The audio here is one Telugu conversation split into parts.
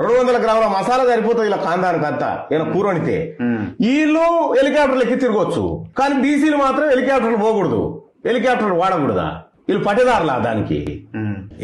రెండు వందల గ్రాముల మసాలా సరిపోతుంది ఇలా కాందానికి అంతా ఈయన కూర వండితే వీళ్ళు హెలికాప్టర్లు ఎక్కి తిరగొచ్చు. కానీ బీసీలు మాత్రం హెలికాప్టర్లు పోకూడదు. హెలికాప్టర్లు వాడకూడదా? వీళ్ళు పట్టేదారులా దానికి?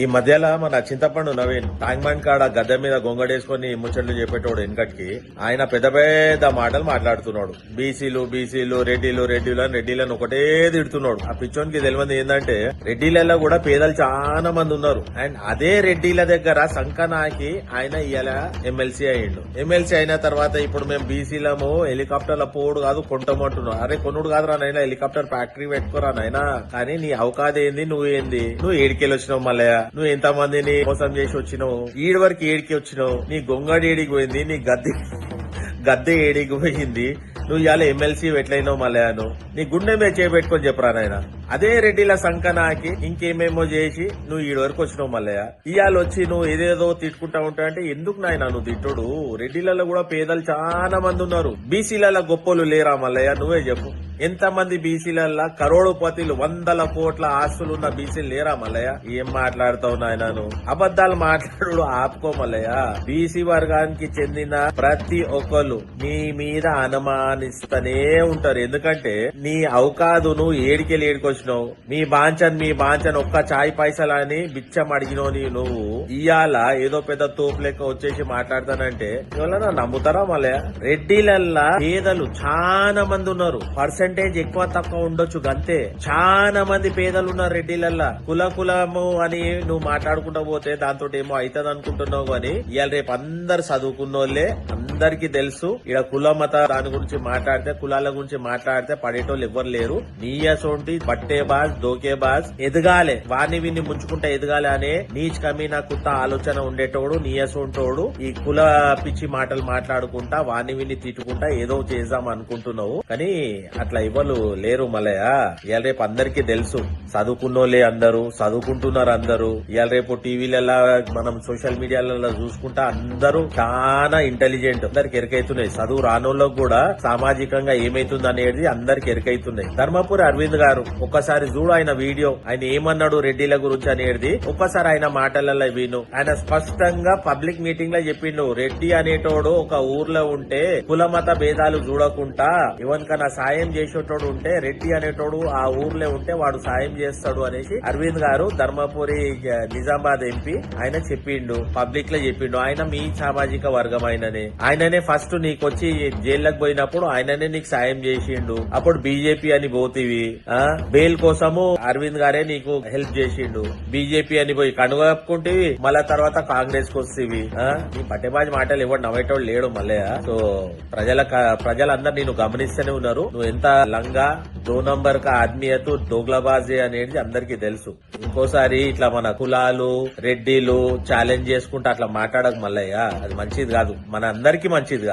ఈ మధ్యలో మన చింతపండు నవీన్ టాంగ్మాన్ కాడ గద్దె మీద గొంగడేసుకొని ముచ్చట్లు చెప్పేటోడు వెనకటికి ఆయన పెద్ద పెద్ద మాటలు మాట్లాడుతున్నాడు. బీసీలు బీసీలు రెడ్డిలు రెడ్డిలు అని రెడ్డిలను ఒకటే తిడుతున్నాడు. ఆ పిచ్చోనికి తెలియదు ఏంటంటే రెడ్డిలలో కూడా పేదలు చాలా మంది ఉన్నారు. అండ్ అదే రెడ్డిల దగ్గర సంకనాకి ఆయన ఇవాళ ఎమ్మెల్సీ అయ్యిండు. ఎమ్మెల్సీ అయిన తర్వాత ఇప్పుడు మేము బీసీలము హెలికాప్టర్ల పోడు కాదు కొంటమంటున్నాం. అరే కొనుడు కాదురా నైనా హెలికాప్టర్ ఫ్యాక్టరీ పెట్టుకోరా నైనా కానీ నీ అవకాశం ఏంది? నువ్వేంది నువ్వు ఏడికెళ్ళి వచ్చినావు మల్లయ్య. నువ్వు ఎంత మందిని మోసం చేసి వచ్చినావు. ఈడి వరకు ఏడికి వచ్చినావు. నీ గొంగడి ఏడికి పోయింది. నీ గద్దె గద్దె ఏడికి పోయింది. నువ్వు ఇవాళ ఎమ్మెల్సీ ఎట్లయినావు నువ్వు? నీ గుండె మీద చేపెట్టుకొని చెప్పరా నాయన? అదే రెడ్డిల సంకనాకి ఇంకేమేమో చేసి నువ్వు ఈడ వరకు వచ్చినావు మల్లయ్య. ఇవాళ వచ్చి నువ్వు ఏదేదో తిట్టుకుంటా ఉంటా అంటే ఎందుకు నాయన నువ్వు తిట్టుడు? రెడ్డిలలో కూడా పేదలు చాలా మంది ఉన్నారు. బీసీలలో గొప్పలు లేరా మల్లయ్య? నువ్వే చెప్పు. ఎంత మంది బీసీలల్లా కరోడుపతిలు వందల కోట్ల ఆస్తులు ఉన్న బీసీలు లేరా మల్లయ్య? ఏం మాట్లాడుతావు నాయన నువ్వు? మాట్లాడు ఆపుకో మల్లయ్య. బీసీ వర్గానికి చెందిన ప్రతి ఒక్కరు నీ మీద అనుమానిస్తూనే ఉంటారు. ఎందుకంటే నీ అవకాదును ఏడికెళ్ళి ఏడికొచ్చినావు మీ బాంచన్ మీ బాంచన్ ఒక్క చాయ్ పైసలు అని బిచ్చం అడిగినో నువ్వు. ఇయాల ఏదో పెద్ద తోపు లెక్క వచ్చేసి మాట్లాడతానంటే ఎవరైనా నమ్ముతారా మళ్ళీ రెడ్డిలల్లా పేదలు చాలా మంది ఉన్నారు. పర్సంటేజ్ ఎక్కువ తక్కువ ఉండొచ్చు గంతే. చాలా మంది పేదలు ఉన్నారు రెడ్డిలల్లా. కుల కులము అని నువ్వు మాట్లాడుకుంటా పోతే దాంతో ఏమో అవుతుంది అనుకుంటున్నావు కానీ ఇవాళ రేపు అందరు చదువుకున్నోళ్ళే అందరికి తెలుసు. ఇక్కడ కుల మత దాని గురించి మాట్లాడితే కులాల గురించి మాట్లాడితే పడేటోళ్ళు ఎవ్వరు లేరు. నీయసోంటి బట్టే బాజ్ దోకే బాజ్ ఎదగాలే. వాణ్ణి విన్ని ముంచుకుంటా ఎదగాలి అనే నీచ్ కమీనా కుత్త ఆలోచన ఉండేటోడు నీయసోంటోడు ఈ కుల పిచ్చి మాటలు మాట్లాడుకుంటా వాణ్ణి విన్ని తిట్టుకుంటా ఏదో చేద్దాం అనుకుంటున్నావు. కానీ అట్లా ఇవ్వలు లేరు మలయ ఇవాళ రేపు అందరికీ తెలుసు. చదువుకున్నోళ్ళే అందరూ చదువుకుంటున్నారు అందరూ. ఇవాళ రేపు టీవీలలో మనం సోషల్ మీడియాలలో చూసుకుంటా అందరూ చాలా ఇంటెలిజెంట్ అందరికి ఎరుకైతున్నాయి. చదువు రానోళ్ళకు కూడా సామాజికంగా ఏమైతుంది అనేది అందరికి ఎరుకైతున్నాయి. ధర్మపురి అరవింద్ గారు ఒక్కసారి చూడు ఆయన వీడియో. ఆయన ఏమన్నాడు రెడ్డిల గురించి అనేది? ఒక్కసారి ఆయన మాటలలో విను. ఆయన స్పష్టంగా పబ్లిక్ మీటింగ్లో చెప్పిండు. రెడ్డి అనేటోడు ఒక ఊర్లో ఉంటే కుల మత భేదాలు చూడకుండా ఎవరికైనా సాయం చేసేటోడు ఉంటే రెడ్డి అనేటోడు ఆ ఊర్లో ఉంటే వాడు సాయం చేస్తాడు అనేసి అరవింద్ గారు ధర్మపురి నిజామాబాద్ ఎంపీ ఆయన చెప్పిండు. పబ్లిక్లో చెప్పిండు. ఆయన మీ సామాజిక వర్గం ఆయననే. ఆయననే ఫస్ట్ నీకు వచ్చి జైల్లోకి పోయినప్పుడు ఆయననే నీకు సాయం చేసిండు. అప్పుడు బీజేపీ అని పోతివి బెయిల్ కోసము అరవింద్ గారే నీకు హెల్ప్ చేసిండు. బీజేపీ అని పోయి కనుగొప్పుకుంటేవి మళ్ళా తర్వాత కాంగ్రెస్కు వస్తేవి నీ పట్టెబాజీ మాటలు ఎవరు నవ్వేటోడు లేడు మళ్ళీ సో ప్రజల ప్రజలందరూ నేను గమనిస్తూనే ఉన్నారు. నువ్వు ఎంత లంగా దో నంబర్ కా ఆత్మీయత దోగ్లబాజీ అనేది అందరికీ తెలుసు. ఇంకోసారి ఇట్లా మన కులాలు రెడ్డిలు ఛాలెంజ్ చేసుకుంటా అట్లా మాట్లాడక మల్లయ్య. అది మంచిది కాదు. మన అందరికి మంచిది కాదు.